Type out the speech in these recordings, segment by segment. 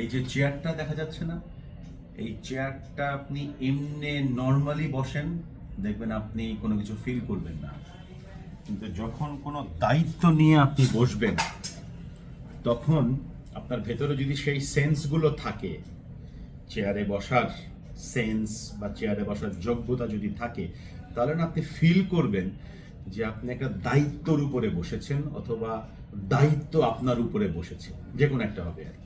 এই যে চেয়ারটা দেখা যাচ্ছে না, এই চেয়ারটা আপনি এমনি নর্মালি বসেন, দেখবেন আপনি কোনো কিছু ফিল করবেন না কিন্তু যখন কোনো দায়িত্ব নিয়ে আপনি বসবেন, তখন আপনার ভেতরে যদি সেই সেন্সগুলো থাকে চেয়ারে বসার সেন্স বা চেয়ারে বসার যোগ্যতা যদি থাকে, তাহলে না আপনি ফিল করবেন যে আপনি একটা দায়িত্বর উপরে বসেছেন অথবা দায়িত্ব আপনার উপরে বসেছে যে কোনো একটা হবে আর কি।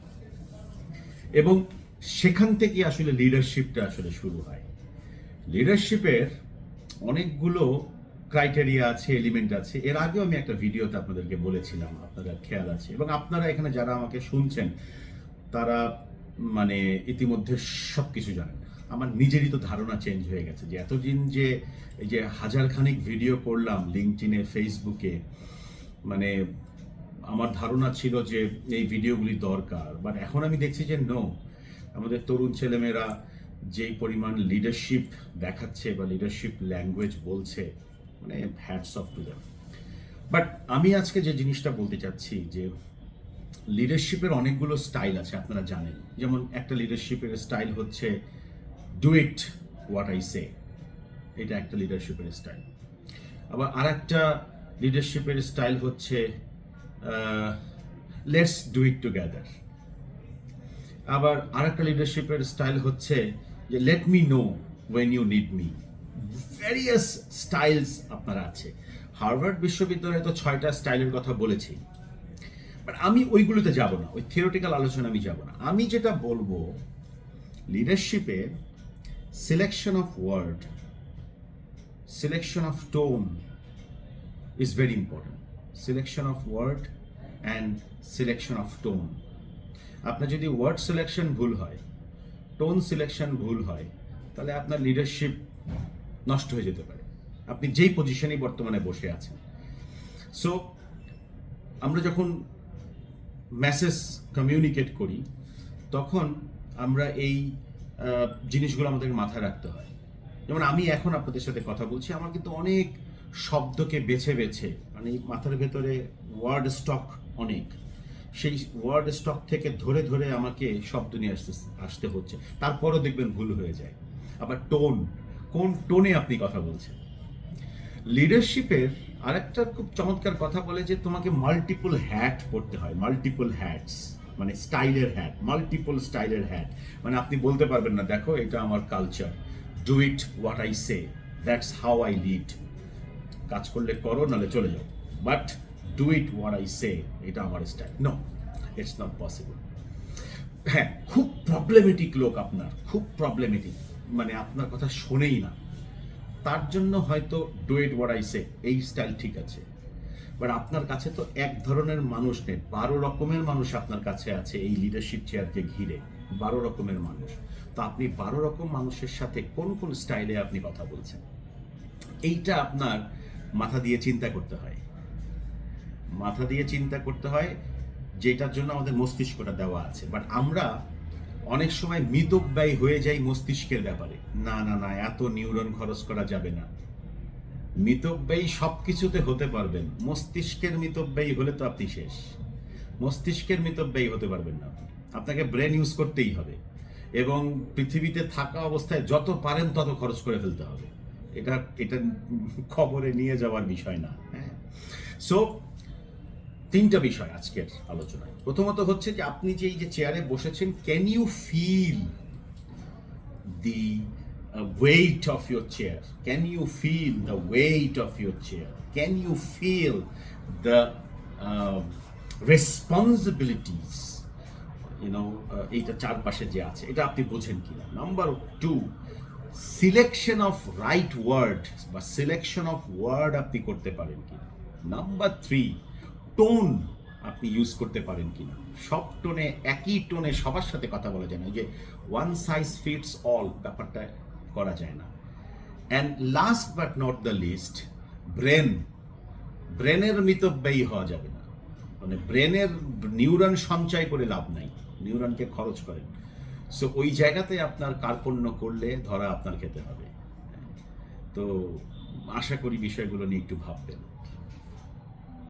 এবং সেখান থেকে আসলে লিডারশিপটা আসলে শুরু হয়। লিডারশিপের অনেকগুলো ক্রাইটেরিয়া আছে এলিমেন্ট আছে। এর আগেও আমি একটা ভিডিওতে আপনাদেরকে বলেছিলাম, আপনাদের খেয়াল আছে। এবং আপনারা এখানে যারা আমাকে শুনছেন, তারা মানে ইতিমধ্যে সব কিছু জানেন। আমার নিজেরই তো ধারণা চেঞ্জ হয়ে গেছে যে এতদিন যে এই যে হাজার খানিক ভিডিও করলাম লিঙ্কটিনে ফেসবুকে মানে আমার ধারণা ছিল যে এই ভিডিওগুলি দরকার বাট এখন আমি দেখছি যে নো আমাদের তরুণ ছেলেমেয়েরা যেই পরিমাণ লিডারশিপ দেখাচ্ছে বা লিডারশিপ ল্যাঙ্গুয়েজ বলছে মানে hats off to them but আমি আজকে যে জিনিসটা বলতে চাচ্ছি যে লিডারশিপের অনেকগুলো স্টাইল আছে, আপনারা জানেন। যেমন একটা লিডারশিপের স্টাইল হচ্ছে do it what I say এটা একটা লিডারশিপের স্টাইল আবার আর একটা লিডারশিপের স্টাইল হচ্ছে লেটস ডু ইট টুগেদার আবার আরেকটা লিডারশিপের স্টাইল হচ্ছে যে let me know when you need me various styles আপনার আছে। হার্ভার্ড বিশ্ববিদ্যালয়ে তো ছয়টা স্টাইলের কথা বলেছি। বাট আমি ওইগুলোতে যাব না, ওই থিওরিটিক্যাল আলোচনা আমি যাব না। আমি যেটা বলব লিডারশিপে selection of word selection of tone is very important. Selection of word and selection of tone. আপনার যদি ওয়ার্ড সিলেকশন ভুল হয় টোন সিলেকশন ভুল হয়, তাহলে আপনার লিডারশিপ নষ্ট হয়ে যেতে পারে। আপনি যেই পজিশনেই বর্তমানে বসে আছেন। সো আমরা যখন মেসেজ কমিউনিকেট করি, তখন আমরা এই জিনিসগুলো আমাদের মাথায় রাখতে হয়। যেমন আমি এখন আপনাদের সাথে কথা বলছি, আমার কিন্তু অনেক শব্দকে বেছে বেছে মানে মাথার ভেতরে ওয়ার্ড স্টক অনেক, সেই ওয়ার্ড স্টক থেকে ধরে ধরে আমাকে শব্দ নিয়ে আসতে আসতে হচ্ছে। তারপরও দেখবেন ভুল হয়ে যায়। আবার টোন কোন টোনে আপনি কথা বলছেন? লিডারশিপের আরেকটা খুব চমৎকার কথা বলে যে তোমাকে মাল্টিপল হ্যাট পড়তে হয় মাল্টিপল হ্যাটস মানে স্টাইলের হ্যাট মাল্টিপল স্টাইলের হ্যাট মানে আপনি বলতে পারবেন না, দেখো, এটা আমার culture do it what I say that's how I lead কাজ করলে করো, নাহলে চলে যাও। But do it what I say এটা আমার style no it's not possible হ্যাঁ খুব প্রবলেমেটিক লোক আপনার, খুব প্রবলেমেটিক মানে আপনার কথা শোনেই না। তার জন্য হয়তো do it what I say এই স্টাইল ঠিক আছে। বাট আপনার কাছে তো এক ধরনের মানুষ নেই। বারো রকমের মানুষ আপনার কাছে আছে এই লিডারশিপ চেয়ারকে ঘিরে। বারো রকমের মানুষ। তো আপনি বারো রকম মানুষের সাথে কোন কোন স্টাইলে আপনি কথা বলছেন? এইটা আপনার মাথা দিয়ে চিন্তা করতে হয়। মাথা দিয়ে চিন্তা করতে হয়, যেটার জন্য আমাদের মস্তিষ্কটা দেওয়া আছে। বাট আমরা অনেক সময় মিতব্যয়ী হয়ে যাই মস্তিষ্কের ব্যাপারে। না না না, এত নিউরন খরচ করা যাবে না। মিতব্যয়ী সব কিছুতে হতে পারবেন। মস্তিষ্কের মিতব্যয়ী হলে তো আপনি শেষ। মস্তিষ্কের মিতব্যয়ী হতে পারবেন না। আপনাকে ব্রেন ইউজ করতেই হবে। এবং পৃথিবীতে থাকা অবস্থায় যত পারেন তত খরচ করে ফেলতে হবে। এটা এটা খবরে নিয়ে যাওয়ার বিষয় না হ্যাঁ? সো তিনটা বিষয় আজকের আলোচনায়। প্রথমত হচ্ছে যে, আপনি যে এই যে চেয়ারে বসেছেন can you feel the weight of your chair can you feel the weight of your chair can you feel the responsibilities you know এইটা চারপাশে যে আছে, এটা আপনি বোঝেন কিনা? Number two selection of right word বা সিলেকশন অফ ওয়ার্ড আপনি করতে পারেন কিনা। নাম্বার থ্রি টোন আপনি ইউজ করতে পারেন কিনা। সব টোনে একই টোনে সবার সাথে কথা বলা যায় না। যে ওয়ান সাইজ ফিটস অল ব্যাপারটা করা যায় না। And last but not the least brain ব্রেনের মিতব্যয়ী হওয়া যাবে না। মানে ব্রেনের নিউরন সঞ্চয় করে লাভ নাই। নিউরনকে খরচ করেন। সো ওই জায়গাতে আপনার কার্পণ্য করলে ধরা আপনার খেতে হবে। তো, আশা করি বিষয়গুলো নিয়ে একটু ভাববেন।